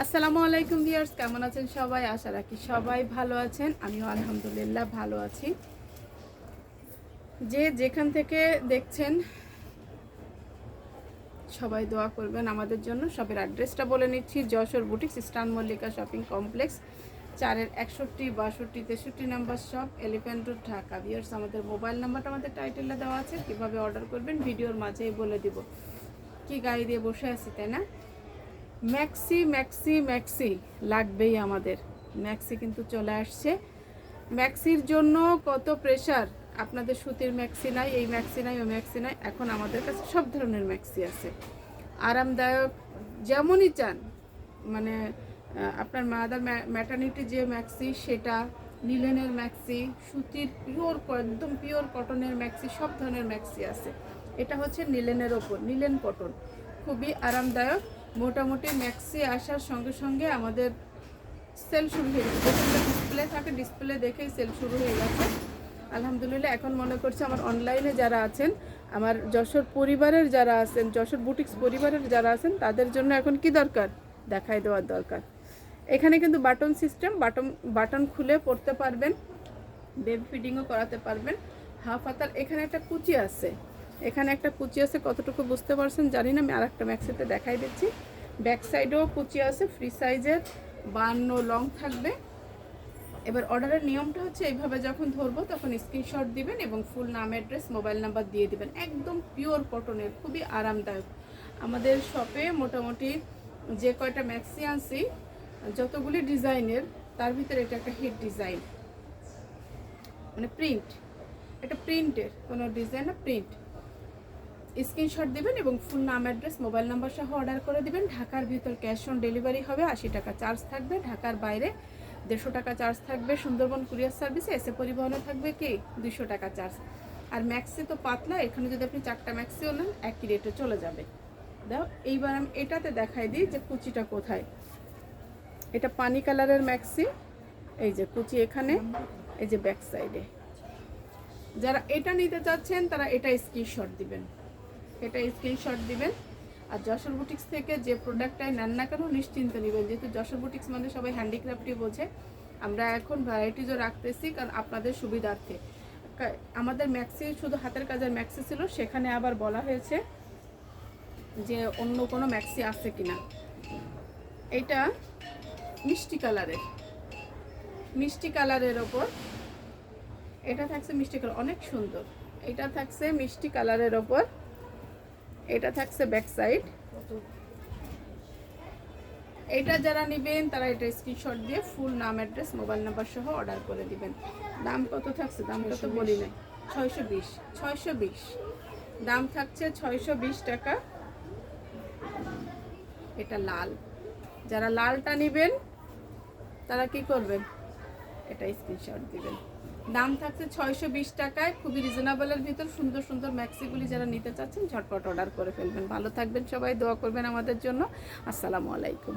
আসসালামু আলাইকুম ভিউয়ার্স, কেমন আছেন সবাই? আশা রাখি সবাই ভালো আছেন। আমিও আলহামদুলিল্লাহ ভালো আছি। যে যেখান থেকে দেখছেন, সবাই দোয়া করবেন আমাদের জন্য। সবের অ্যাড্রেসটা বলে নিচ্ছি, Jessore boutiques, eastern Mallika shopping complex, চারের একষট্টি, বাষট্টি, তেষট্টি number shop, elephant road, Dhaka. Viewers, আমাদের মোবাইল নাম্বারটা আমাদের টাইটেলে দেওয়া আছে, কীভাবে অর্ডার করবেন, ভিডিওর মাঝেই বলে দিব। কি গাড়ি দিয়ে বসে আছি, তাই না? ম্যাক্সি ম্যাক্সি ম্যাক্সি লাগবেই আমাদের। ম্যাক্সি কিন্তু চলে আসছে। ম্যাক্সির জন্য কত প্রেশার আপনাদের সুতির ম্যাক্সি নাই, এই ম্যাক্সি নাই ও ম্যাক্সি নাই। এখন আমাদের কাছে সব ধরনের ম্যাক্সি আছে। আরামদায়ক, যেমনই চান। মানে আপনার মাদার ম্যাটার্নিটি যে ম্যাক্সি, সেটা লিলেনের ম্যাক্সি, সুতির পিওর একদম পিওর কটনের ম্যাক্সি, সব ধরনের ম্যাক্সি আছে। এটা হচ্ছে নিলেনের ওপর, নিলেন কটন খুবই আরামদায়ক। মোটামুটি ম্যাক্সি আসার সঙ্গে সঙ্গে আমাদের সেল শুরু হয়ে গেছে। ডিসপ্লে থাকে ডিসপ্লে দেখেই সেল শুরু হয়ে গেছে। আলহামদুলিল্লাহ, এখন মনে করছি আমার অনলাইনে যারা আছেন, আমার যশোর পরিবারের যারা আছেন, যশোর বুটিক্স পরিবারের যারা আছেন, তাদের জন্য এখন কি দরকার? দেখাই দেওয়ার দরকার। এখানে কিন্তু বাটন সিস্টেম বাটন বাটন খুলে পড়তে পারবেন বেবি ফিডিংও করাতে পারবেন। হাফ হাতার এখানে একটা কুচি আছে। এখানে একটা কুচি আছে, কতটুকু বুঝতে পারছেন জানি না, আমি আর একটা ম্যাক্সিতে দেখাই দিচ্ছি। ব্যাক সাইডেও কুচি আছে ফ্রি সাইজের বান্ন লং থাকবে। এবার অর্ডারের নিয়মটা হচ্ছে, এইভাবে যখন ধরবো তখন স্ক্রিনশট দিবেন এবং ফুল নাম অ্যাড্রেস মোবাইল নাম্বার দিয়ে দিবেন। একদম পিওর কটনের খুবই আরামদায়ক। আমাদের শপে মোটামুটি যে কয়টা ম্যাক্সি আনছি, যতগুলি ডিজাইনের তার ভিতরে এটা একটা হিট ডিজাইন মানে প্রিন্ট এটা প্রিন্টের কোনো ডিজাইন না প্রিন্ট স্ক্রিনশট দিবেন এবং ফুল নাম অ্যাড্রেস মোবাইল নাম্বার সহ অর্ডার করে দিবেন। ঢাকার ভিতর ক্যাশ অন ডেলিভারি হবে, আশি টাকা চার্জ থাকবে। ঢাকার বাইরে দেড়শো টাকা চার্জ থাকবে। সুন্দরবন কুরিয়ার সার্ভিসে এসে পরিবহনে থাকবে কি? দুশো টাকা চার্জ আর ম্যাক্সি তো পাতলা, এখানে যদি আপনি চারটা ম্যাক্সিও নেন, একই রেটে চলে যাবে। দাও, এইবার আমি এটাতে দেখাই দিই যে কুচিটা কোথায়। এটা পানি কালারের ম্যাক্সি এই যে কুচি এখানে, এই যে ব্যাক সাইডে যারা এটা নিতে চাচ্ছেন, তারা এটা স্ক্রিনশট দিবেন। এটা স্ক্রিনশট দিবেন। আর যশোর বুটিক্স থেকে যে প্রোডাক্টটাই নেন না কেন নিশ্চিন্ত নেবেন। যেহেতু যশোর বুটিক্স মানে সবাই হ্যান্ডিক্রাফটই বোঝে। আমরা এখন ভ্যারাইটিজও রাখতেছি কারণ আপনাদের সুবিধার্থে। আমাদের ম্যাক্সি শুধু হাতের কাজের ম্যাক্সি ছিল, সেখানে আবার বলা হয়েছে যে অন্য কোনো ম্যাক্সি আছে কিনা। এটা মিষ্টি কালারের। মিষ্টি কালারের ওপর এটা থাকছে মিষ্টি কালার, অনেক সুন্দর। এটা থাকছে মিষ্টি কালারের ওপর এটা থাকছে ব্যাক সাইড এটা যারা নেবেন তারা এটা স্ক্রিনশট দিয়ে ফুল নাম অ্যাড্রেস মোবাইল নাম্বার সহ অর্ডার করে দিবেন। দাম কত থাকছে? দামটা তো বলি নাই। ছয়শো বিশ। ছয়শো বিশ। দাম থাকছে ছয়শো বিশ টাকা। এটা লাল। যারা লালটা নেবেন তারা কি করবেন? এটা স্ক্রিনশট দিবেন। দাম থাকছে ছয়শো বিশ টাকায়, খুবই রিজনেবলের ভিতর, সুন্দর সুন্দর ম্যাক্সিগুলি যারা নিতে চাচ্ছেন, ঝটপট অর্ডার করে ফেলবেন। ভালো থাকবেন সবাই, দোয়া করবেন আমাদের জন্য। আসসালামু আলাইকুম।